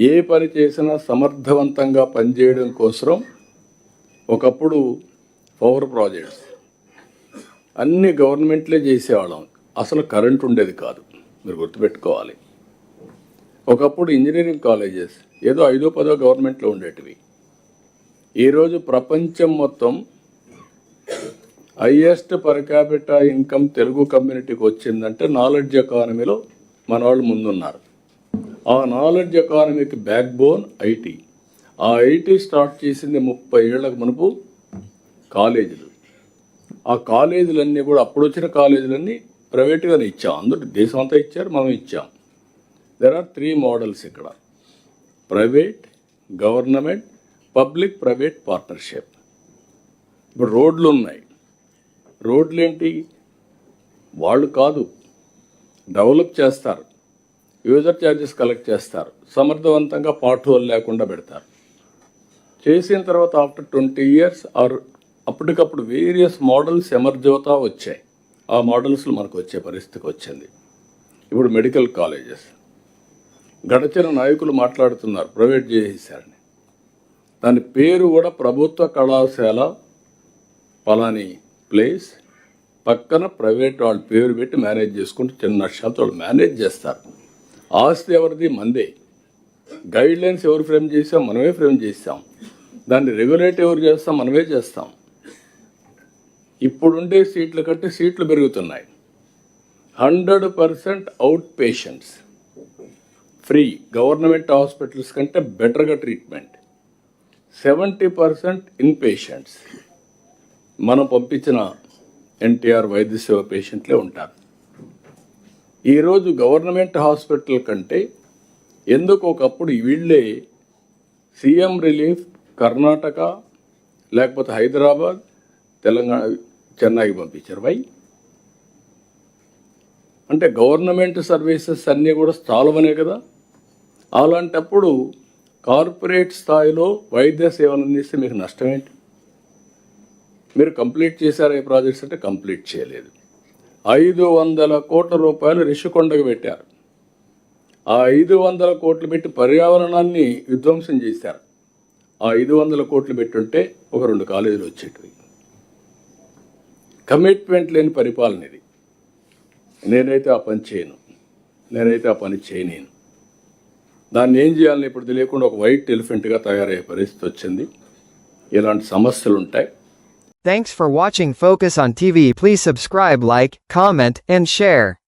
ఏ పని చేసినా సమర్థవంతంగా పనిచేయడం కోసం ఒకప్పుడు పవర్ ప్రాజెక్ట్స్. అన్ని గవర్నమెంట్లే చేసేవాళ్ళం. అసలు కరెంట్ ఉండేది కాదు. మీరు గుర్తుపెట్టుకోవాలి. ఒకప్పుడు ఇంజనీరింగ్ కాలేజెస్ ఏదో ఐదో పదో గవర్నమెంట్లో ఉండేటివి. ఈరోజు ప్రపంచం మొత్తం highest per capita income Telugu కమ్యూనిటీకి వచ్చిందంటే నాలెడ్జ్ ఎకానమీలో మన వాళ్ళు ముందున్నారు. ఆ నాలెడ్జ్ ఎకానమీకి బ్యాక్ బోన్ ఐటీ ఆ ఐటీ స్టార్ట్ చేసింది ముప్పై ఏళ్ళకు మునుపు కాలేజీలు. ఆ కాలేజీలన్నీ కూడా అప్పుడు వచ్చిన కాలేజీలన్నీ ప్రైవేట్గానే ఇచ్చాం. అందరూ దేశం అంతా ఇచ్చారు మనం ఇచ్చాం. దెర్ ఆర్ త్రీ మోడల్స్ ఇక్కడ. Private government public private partnership ఇప్పుడు రోడ్లు ఉన్నాయి. రోడ్లు ఏంటి వాళ్ళు కాదు. డెవలప్ చేస్తారు. యూజర్ ఛార్జెస్ కలెక్ట్ చేస్తారు. సమర్థవంతంగా పార్ట్ హోల్ లేకుండా పెడతారు. చేసిన తర్వాత ఆఫ్టర్ ట్వంటీ ఇయర్స్ ఆర్ అప్పటికప్పుడు వేరియస్ మోడల్స్ ఎమర్జ్ అవుతా వచ్చాయి. ఆ మోడల్స్లో మనకు వచ్చే పరిస్థితికి వచ్చింది. ఇప్పుడు మెడికల్ కాలేజెస్. గడచిన నాయకులు మాట్లాడుతున్నారు ప్రైవేట్ చేసేసారని దాని పేరు కూడా ప్రభుత్వ కళాశాల పలాని ప్లేస్. పక్కన ప్రైవేట్ వాళ్ళ పేరు పెట్టి మేనేజ్ చేసుకుంటూ చిన్న నష్టాలతో వాళ్ళు మేనేజ్ చేస్తారు. ఆస్తి ఎవరిది? మందే. గైడ్ లైన్స్ ఎవరు ఫ్రేమ్ చేసాం మనమే ఫ్రేమ్ చేస్తాం. దాన్ని రెగ్యులేట్ ఎవరు చేస్తాం? మనమే చేస్తాం. ఇప్పుడుండే సీట్ల కంటే సీట్లు పెరుగుతున్నాయి. Hundred percent out patients. Free. Government hospitals కంటే బెటర్గా treatment. Seventy percent in patients. మనం పంపించిన ఎన్టీఆర్ వైద్య సేవ పేషెంట్లే ఉంటారు. ఈరోజు గవర్నమెంట్ హాస్పిటల్ కంటే ఎందుకు ఒకప్పుడు వీళ్ళే సీఎం రిలీఫ్ కర్ణాటక లేకపోతే హైదరాబాద్ తెలంగాణ చెన్నైకి పంపించారు. వై? అంటే గవర్నమెంట్ సర్వీసెస్ అన్నీ కూడా చాలవనే కదా. అలాంటప్పుడు కార్పొరేట్ స్థాయిలో వైద్య సేవలు అందిస్తే మీకు నష్టం ఏంటి మీరు కంప్లీట్ చేశారు ఏ ప్రాజెక్ట్స్ అంటే కంప్లీట్ చేయలేదు. ఐదు వందల కోట్ల రూపాయలు రిషికొండకు పెట్టారు. ఆ ఐదు వందల కోట్లు పెట్టి పర్యావరణాన్ని విధ్వంసం చేశారు. ఆ ఐదు వందల కోట్లు పెట్టుంటే ఒక రెండు కాలేజీలు వచ్చేటివి. కమిట్మెంట్ లేని పరిపాలన ఇది. నేనైతే ఆ పని చేయను. నేనైతే ఆ పని చేయలేను దాన్ని ఏం చేయాలని ఇప్పుడు తెలియకుండా ఒక వైట్ ఎలిఫెంట్గా తయారయ్యే పరిస్థితి వచ్చింది. ఇలాంటి సమస్యలు ఉంటాయి Thanks for watching Focus on TV. Please subscribe, like, comment, and share.